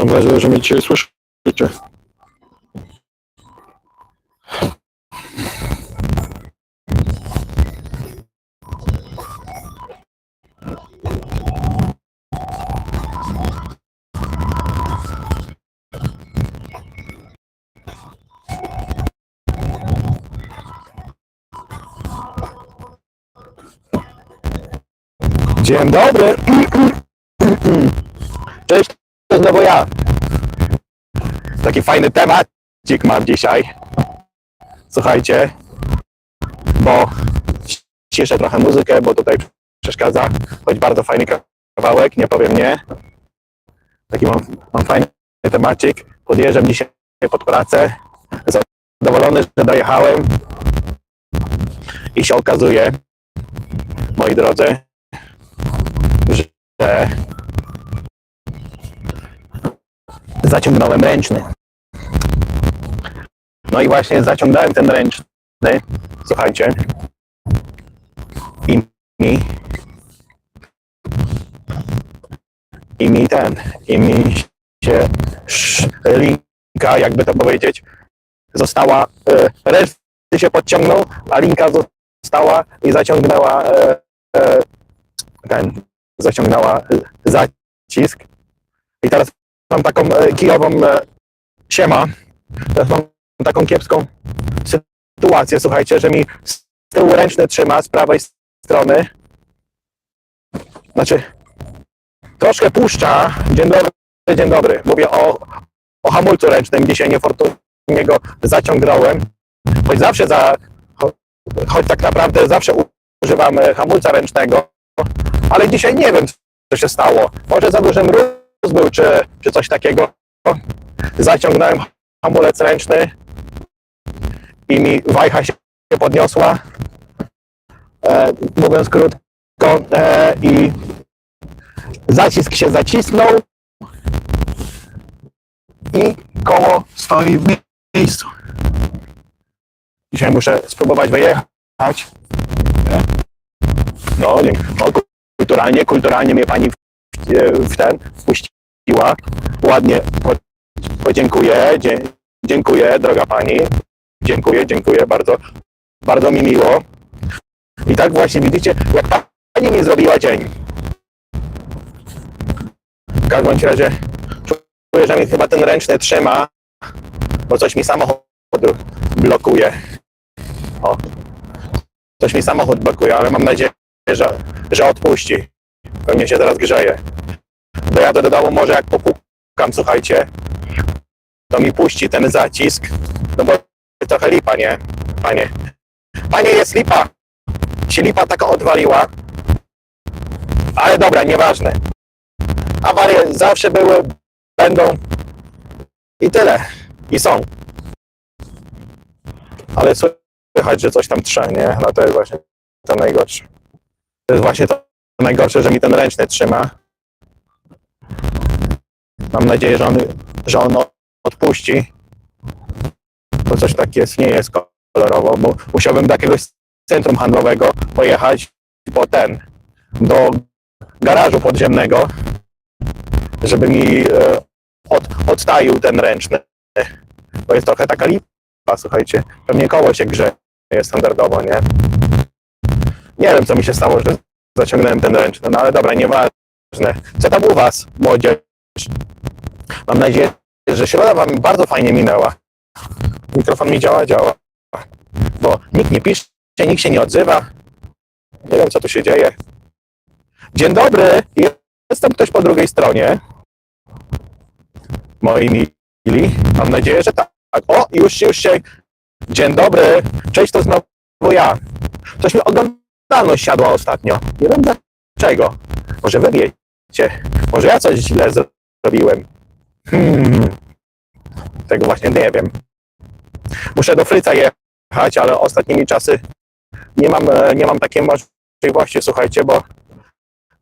Mam wrażenie, że mnie dzisiaj słyszycie. Dzień dobry. Znowu ja. Taki fajny temacik mam dzisiaj. Słuchajcie, bo ciszę trochę muzykę, bo tutaj przeszkadza, choć bardzo fajny kawałek, nie powiem nie. Taki mam, mam fajny temacik. Podjeżdżam dzisiaj pod pracę. Zadowolony, że dojechałem. I się okazuje, moi drodzy, że zaciągnąłem ręczny. No i właśnie zaciągnąłem ten ręczny. Słuchajcie. I mi. I mi ten. I mi się linka, jakby to powiedzieć, została. E, ręczny się podciągnął, a linka została i zaciągnęła. E, e, ten, zaciągnęła e, zacisk. I teraz mam taką e, kijową e, siema. Teraz mam taką kiepską sytuację, słuchajcie, że mi z tyłu ręczny trzyma z prawej strony. Znaczy, troszkę puszcza. Dzień dobry, dzień dobry. Mówię o, o hamulcu ręcznym. Dzisiaj niefortunnie go zaciągnąłem. Choć zawsze za, cho- choć tak naprawdę zawsze używam e, hamulca ręcznego, ale dzisiaj nie wiem, co się stało. Może za duży mróz był, czy, czy coś takiego. Zaciągnąłem hamulec ręczny i mi wajcha się podniosła. E, mówiąc krótko, e, i zacisk się zacisnął i koło stoi w miejscu. Dzisiaj muszę spróbować wyjechać. No, nie, no kulturalnie, kulturalnie mnie pani w, w ten wpuściła. Ładnie po, podziękuję. Dziękuję, droga pani. Dziękuję, dziękuję bardzo. Bardzo mi miło. I tak właśnie widzicie, jak pani mi zrobiła dzień. W każdym razie czuję, że mi chyba ten ręczny trzyma, bo coś mi samochód blokuje. O, coś mi samochód blokuje, ale mam nadzieję, że, że odpuści. Pewnie się zaraz grzeje. Dojadę do domu, może jak popukam, słuchajcie, to mi puści ten zacisk, no bo trochę lipa, nie? Panie. Panie, jest lipa. Się lipa taka odwaliła. Ale dobra, nieważne. Awarie zawsze były, będą i tyle. I są. Ale słychać, że coś tam trze, nie? No to jest właśnie to najgorsze. To jest właśnie to najgorsze, że mi ten ręczny trzyma. Mam nadzieję, że on, że on odpuści. Bo coś tak jest, nie jest kolorowo, bo musiałbym do jakiegoś centrum handlowego pojechać po ten, do garażu podziemnego, żeby mi e, od, ten ręczny. Bo jest trochę taka lipa, słuchajcie. Pewnie koło się grzeje standardowo, nie? Nie wiem, co mi się stało, że zaciągnąłem ten ręczny, no ale dobra, nieważne. Co tam u was, młodzież? Mam nadzieję, że środa wam bardzo fajnie minęła. Mikrofon mi działa, działa. Bo nikt nie pisze, nikt się nie odzywa. Nie wiem, co tu się dzieje. Dzień dobry, jestem ktoś po drugiej stronie. Moi mili, mam nadzieję, że tak. O, już się, już się. Dzień dobry, cześć, to znowu ja. Coś mi oglądalność siadła ostatnio. Nie wiem dlaczego. Może wy wiecie. Może ja coś źle zrobiłem. Hmm. Tego właśnie nie wiem. Muszę do Fryca jechać, ale ostatnimi czasy nie mam, e, nie mam takiej możliwości, słuchajcie, bo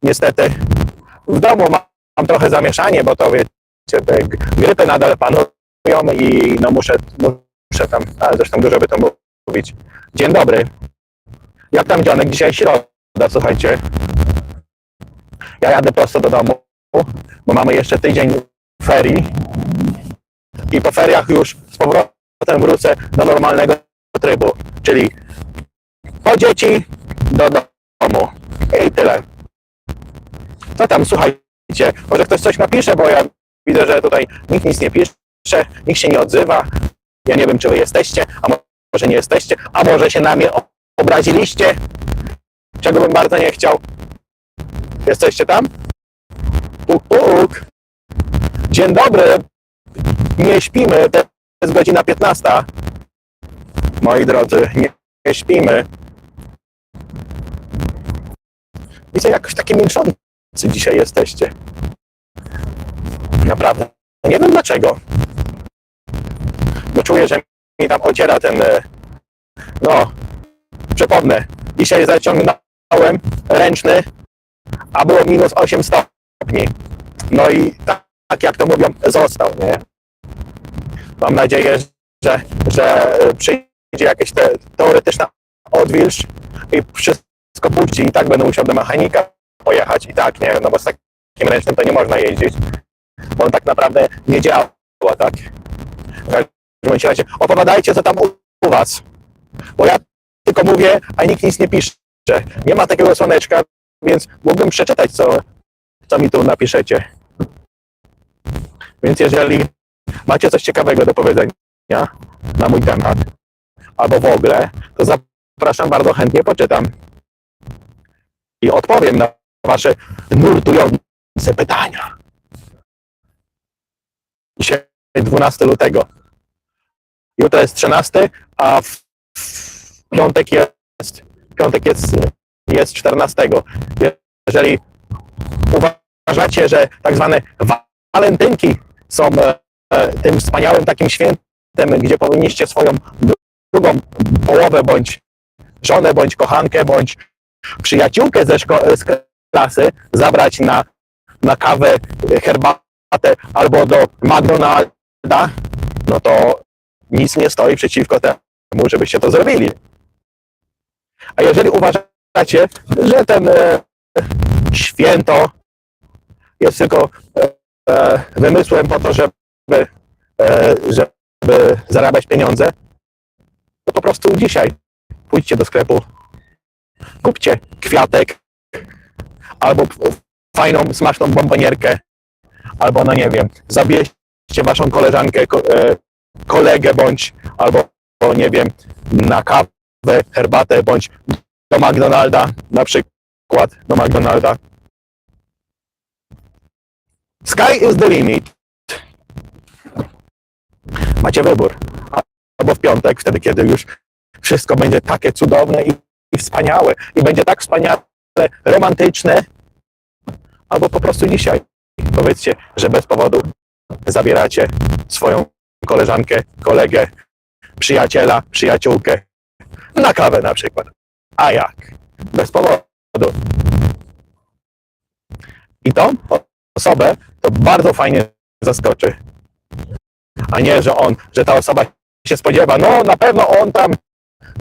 niestety w domu mam, trochę zamieszanie, bo to wiecie, te grypy nadal panują i no muszę, muszę tam, ale zresztą dużo by to mówić. Dzień dobry. Jak tam dzionek? Dzisiaj środa, słuchajcie. Ja jadę prosto do domu, bo mamy jeszcze tydzień ferii i po feriach już z powrotem wrócę do normalnego trybu, czyli po dzieci do domu i tyle. Co tam, słuchajcie, może ktoś coś napisze, bo ja widzę, że tutaj nikt nic nie pisze, nikt się nie odzywa. Ja nie wiem, czy wy jesteście, a może nie jesteście, a może się na mnie obraziliście, czego bym bardzo nie chciał. Jesteście tam? Puk, puk. Dzień dobry. Nie śpimy, to jest godzina 15. Moi drodzy, nie, nie śpimy. Wiecie, jakoś takie milczący dzisiaj jesteście. Naprawdę. Nie wiem dlaczego. Bo czuję, że mi tam ociera ten, e, no, przepomnę. Dzisiaj zaciągnąłem ręczny, a było minus 8 stopni. No i tak, tak jak to mówią, został, nie? Mam nadzieję, że, że przyjdzie jakaś te, teoretyczna odwilż i wszystko puści i tak będę musiał do mechanika pojechać i tak, nie? No bo z takim ręcznym to nie można jeździć, bo on tak naprawdę nie działa, tak? W każdym razie opowiadajcie, co tam u was, bo ja tylko mówię, a nikt nic nie pisze. Nie ma takiego słoneczka, więc mógłbym przeczytać, co, co mi tu napiszecie. Więc jeżeli macie coś ciekawego do powiedzenia na mój temat, albo w ogóle, to zapraszam bardzo chętnie, poczytam. I odpowiem na wasze nurtujące pytania. Dzisiaj 12 lutego. Jutro jest 13, a w piątek jest, piątek jest, jest 14. Jeżeli uważacie, że tak zwane walentynki są e, tym wspaniałym takim świętem, gdzie powinniście swoją drugą połowę, bądź żonę, bądź kochankę, bądź przyjaciółkę ze szko- z klasy zabrać na, na kawę, herbatę albo do McDonalda, no to nic nie stoi przeciwko temu, żebyście to zrobili. A jeżeli uważacie, że ten e, święto jest tylko e, e, wymysłem po to, żeby, e, żeby zarabiać pieniądze, to po prostu dzisiaj pójdźcie do sklepu, kupcie kwiatek albo fajną, smaczną bombonierkę, albo no nie wiem, zabierzcie waszą koleżankę, ko, e, kolegę bądź, albo nie wiem, na kawę, herbatę, bądź do McDonalda, na przykład do McDonalda. Sky is the limit. Macie wybór. Albo w piątek, wtedy kiedy już wszystko będzie takie cudowne i, i wspaniałe. I będzie tak wspaniale romantyczne. Albo po prostu dzisiaj. Powiedzcie, że bez powodu zabieracie swoją koleżankę, kolegę, przyjaciela, przyjaciółkę na kawę na przykład. A jak? Bez powodu. I tą osobę to bardzo fajnie zaskoczy. A nie, że on, że ta osoba się spodziewa, no na pewno on tam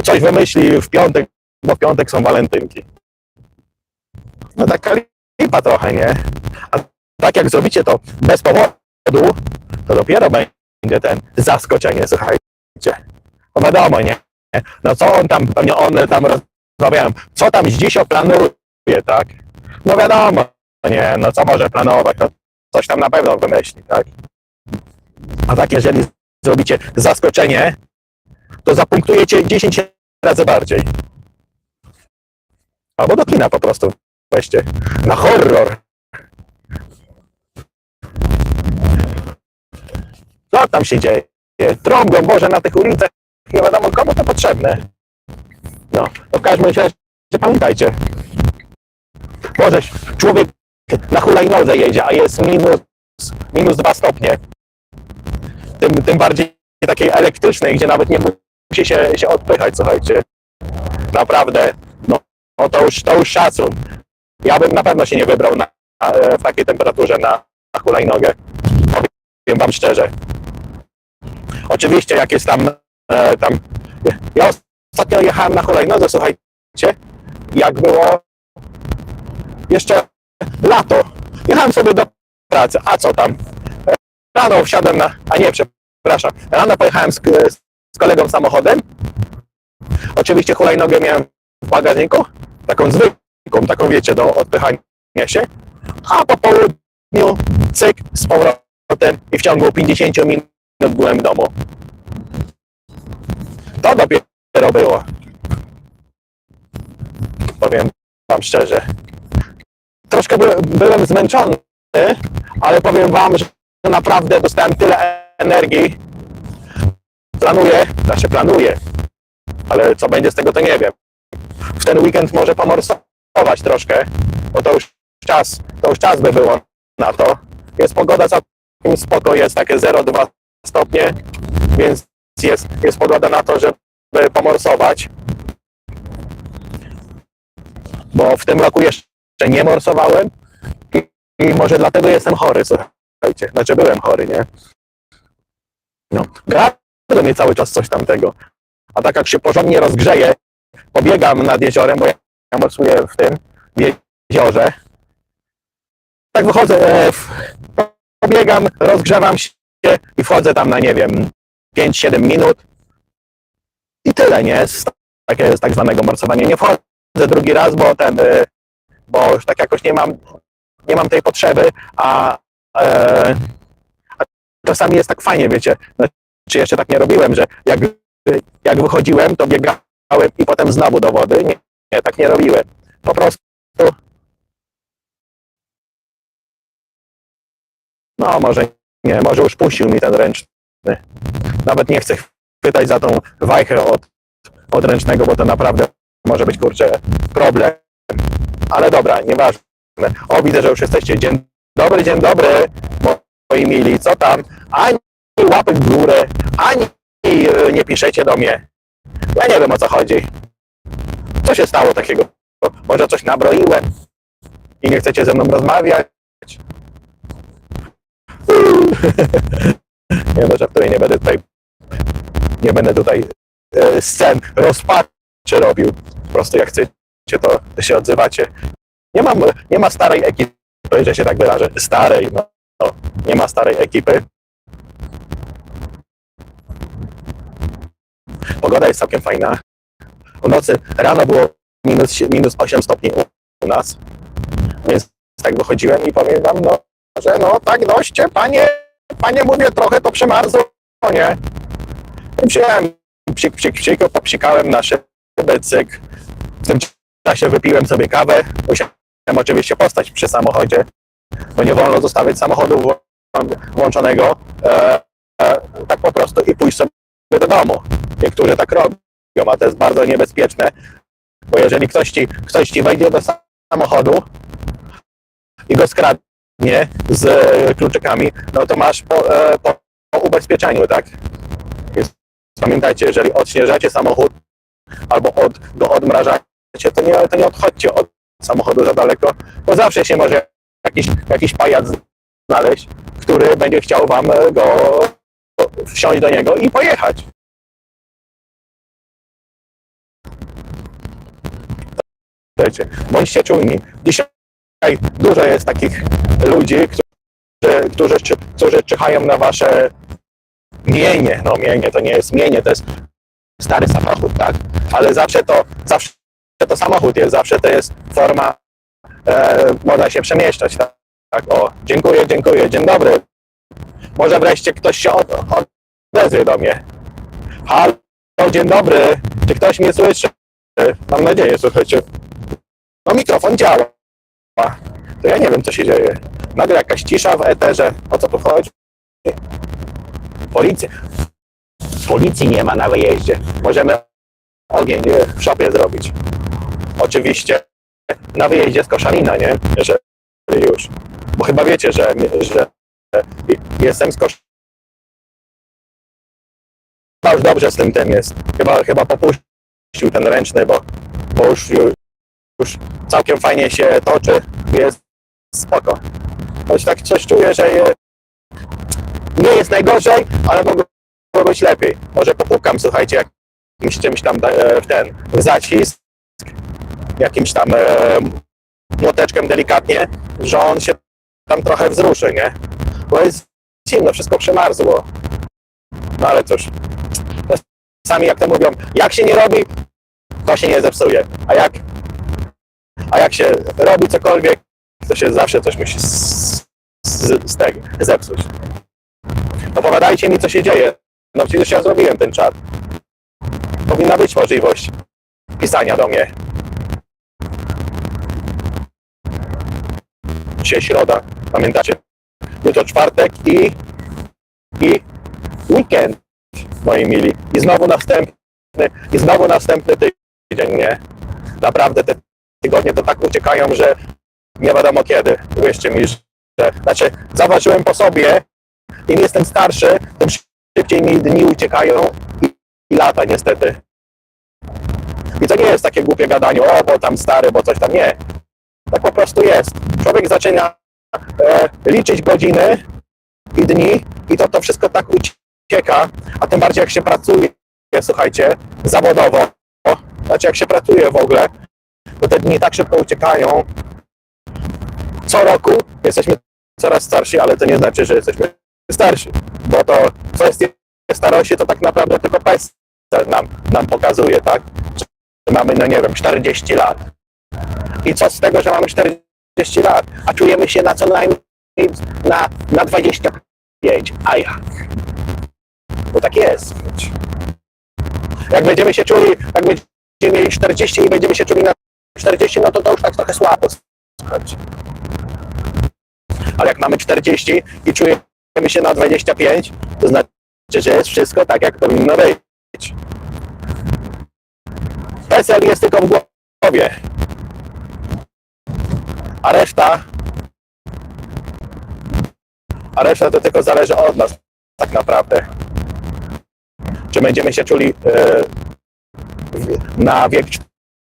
coś wymyśli w piątek, bo w piątek są walentynki. No taka lipa trochę, nie? A tak jak zrobicie to bez powodu, to dopiero będzie ten zaskoczenie, słuchajcie. No wiadomo, nie? No co on tam, pewnie one tam rozmawiają, co tam dziś planuje, tak? No wiadomo, nie, no co może planować, no coś tam na pewno wymyśli, tak? A tak jeżeli zrobicie zaskoczenie, to zapunktujecie 10 razy bardziej. Albo do kina po prostu weźcie. Na horror. Co tam się dzieje? Trąbią Boże na tych ulicach. Nie wiadomo komu to potrzebne. No, to w każdym razie pamiętajcie. Boże, człowiek na hulajnodze jedzie, a jest minus, minus 2 stopnie. Tym, tym bardziej takiej elektrycznej, gdzie nawet nie musi się, się odpychać, słuchajcie. Naprawdę, no, no to, już, to już szacun. Ja bym na pewno się nie wybrał na, na, w takiej temperaturze na, na hulajnogę. Powiem wam szczerze. Oczywiście, jak jest tam, e, tam... Ja ostatnio jechałem na hulajnodze, słuchajcie, jak było jeszcze lato. Jechałem sobie do pracy, a co tam? rano wsiadłem na, a nie, przepraszam, rano pojechałem z, z kolegą samochodem. Oczywiście hulajnogę miałem w bagażniku, taką zwykłą, taką wiecie, do odpychania się. A po południu cyk z powrotem i w ciągu 50 minut byłem w domu. To dopiero było. Powiem wam szczerze. Troszkę by, byłem zmęczony, ale powiem wam, że naprawdę dostałem tyle energii. Planuję, znaczy planuję, ale co będzie z tego, to nie wiem. W ten weekend może pomorsować troszkę, bo to już czas, to już czas by było na to. Jest pogoda całkiem spoko, jest takie 0,2 stopnie, więc jest, jest pogoda na to, żeby pomorsować. Bo w tym roku jeszcze nie morsowałem i, i może dlatego jestem chory, słuchajcie. Znaczy byłem chory, nie? No, gardło mnie cały czas coś tamtego. A tak jak się porządnie rozgrzeje, pobiegam nad jeziorem, bo ja morsuję w tym jeziorze. Tak wychodzę, e, w, pobiegam, rozgrzewam się i wchodzę tam na, nie wiem, 5-7 minut. I tyle, nie? Z, takie jest tak zwanego morsowania. Nie wchodzę drugi raz, bo ten, e, bo już tak jakoś nie mam, nie mam tej potrzeby, a, e, a czasami jest tak fajnie, wiecie, znaczy jeszcze tak nie robiłem, że jak, jak wychodziłem, to biegałem i potem znowu do wody. Nie, nie, tak nie robiłem. Po prostu no może nie, może już puścił mi ten ręczny. Nawet nie chcę chwytać za tą wajchę od, od ręcznego, bo to naprawdę może być, kurczę, problem. Ale dobra, nieważne. O, widzę, że już jesteście. Dzień dobry, dzień dobry, moi mili. Co tam? Ani łapek w górę, ani e, nie piszecie do mnie. Ja nie wiem, o co chodzi. Co się stało takiego? Może coś nabroiłem i nie chcecie ze mną rozmawiać? nie no, żartuję, nie będę tutaj nie będę tutaj e, scen rozpaczy robił. Po prostu jak chcecie, to się odzywacie. Nie, mam, nie ma starej ekipy, że się tak wyrażę. Starej, no, no. Nie ma starej ekipy. Pogoda jest całkiem fajna. W nocy rano było minus, minus 8 stopni u, nas. Więc tak wychodziłem i powiem wam, no, że no tak doście, panie, panie mówię, trochę to przemarzło, nie? Wziąłem psik, psik, psik, popsikałem na szybę, cyk. W tym czasie wypiłem sobie kawę. Musiałem oczywiście postać przy samochodzie, bo nie wolno zostawiać samochodu włączonego e, e, tak po prostu i pójść sobie do domu. Niektórzy tak robią, a to jest bardzo niebezpieczne, bo jeżeli ktoś ci, ktoś ci wejdzie do samochodu i go skradnie z kluczykami, no to masz po, e, po ubezpieczeniu, tak? Pamiętajcie, jeżeli odśnieżacie samochód albo od, go odmrażacie, to nie, to nie odchodźcie od samochodu za daleko, bo zawsze się może jakiś, jakiś pajac znaleźć, który będzie chciał wam e, go wsiąść do niego i pojechać. Bądźcie czujni. Dzisiaj dużo jest takich ludzi, którzy, którzy, którzy czyhają na wasze mienie. No mienie to nie jest mienie, to jest stary samochód, tak? Ale zawsze to, zawsze to samochód jest, zawsze to jest forma, e, można się przemieszczać, tak? tak? O, dziękuję, dziękuję, dzień dobry. Może wreszcie ktoś się od, odezwie do mnie. Halo, dzień dobry, czy ktoś mnie słyszy? Mam nadzieję, słuchajcie. No mikrofon działa. To ja nie wiem, co się dzieje. Nagle jakaś cisza w eterze. O co tu chodzi? Policja. Policji nie ma na wyjeździe. Możemy ogień e, w szopie zrobić. Oczywiście na wyjeździe z Koszalina, nie? Jeżeli już. Bo chyba wiecie, że, że jestem z Koszalina. Już dobrze z tym tym jest. Chyba, chyba popuścił ten ręczny, bo, bo już, już, już całkiem fajnie się toczy. Jest spoko. Choć tak coś czuję, że je, nie jest najgorzej, ale mogło być lepiej. Może popukam, słuchajcie, jakimś czymś tam e, w ten w zacisk, jakimś tam e, młoteczkiem delikatnie, że on się tam trochę wzruszy, nie? Bo jest, zimno, wszystko przemarzło. No ale cóż, sami jak to mówią, jak się nie robi, to się nie zepsuje. A jak, a jak się robi cokolwiek, to się zawsze coś musi z, z, z tego zepsuć. Opowiadajcie mi, co się dzieje. No przecież ja zrobiłem ten czat. Powinna być możliwość pisania do mnie. Dzisiaj środa, pamiętacie? Jutro czwartek i, i weekend, moi mili. I znowu następny, i znowu następny tydzień, nie? Naprawdę te tygodnie to tak uciekają, że nie wiadomo kiedy. Uwierzcie mi, że... Znaczy, zauważyłem po sobie, im jestem starszy, tym szybciej mi dni uciekają i, lata niestety. I to nie jest takie głupie gadanie, o, bo tam stary, bo coś tam nie. Tak po prostu jest. Człowiek zaczyna e, liczyć godziny i dni i to, to wszystko tak ucieka, a tym bardziej jak się pracuje, słuchajcie, zawodowo, znaczy jak się pracuje w ogóle, to te dni tak szybko uciekają. Co roku jesteśmy coraz starsi, ale to nie znaczy, że jesteśmy starsi, bo to kwestie starości to tak naprawdę tylko PESEL nam, nam pokazuje, tak? Mamy, no nie wiem, 40 lat. I co z tego, że mamy 40 lat, a czujemy się na co najmniej na, na 25. A jak? Bo tak jest. Jak będziemy się czuli, jak będziemy mieli 40 i będziemy się czuli na 40, no to to już tak trochę słabo. Ale jak mamy 40 i czujemy się na 25, to znaczy, że jest wszystko tak, jak powinno być. PESEL jest tylko w głowie. A reszta a reszta to tylko zależy od nas tak naprawdę. Czy będziemy się czuli w- na wiek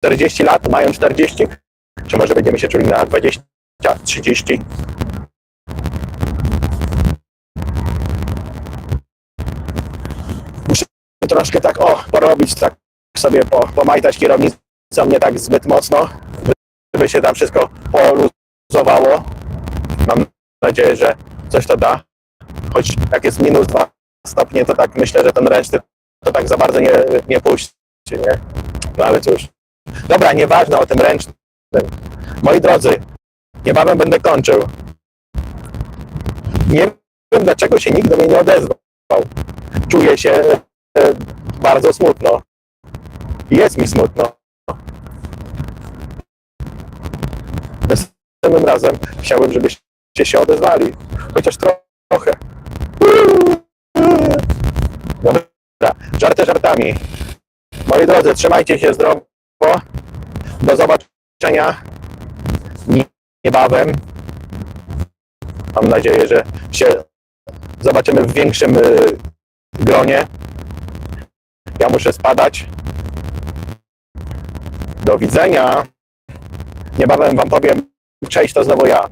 40 lat, mają 40, czy może będziemy się czuli na 20, 30. Muszę troszkę tak, o, porobić, tak sobie po, pomajtać kierownicą nie tak zbyt mocno, żeby się tam wszystko poluzowało. Mam nadzieję, że coś to da. Choć jak jest minus 2 stopnie, to tak myślę, że ten ręczny to tak za bardzo nie, nie puści, nie? No ale cóż. Dobra, nieważne o tym ręcznym. Moi drodzy, niebawem będę kończył. Nie wiem, dlaczego się nikt do mnie nie odezwał. Czuję się bardzo smutno. Jest mi smutno. Następnym razem chciałbym, żebyście się odezwali. Chociaż trochę. Dobra, żarty żartami. Moi drodzy, trzymajcie się zdrowo. Do zobaczenia niebawem. Mam nadzieję, że się zobaczymy w większym y, gronie. Ja muszę spadać. Do widzenia. Niebawem wam powiem, cześć, to znowu ja.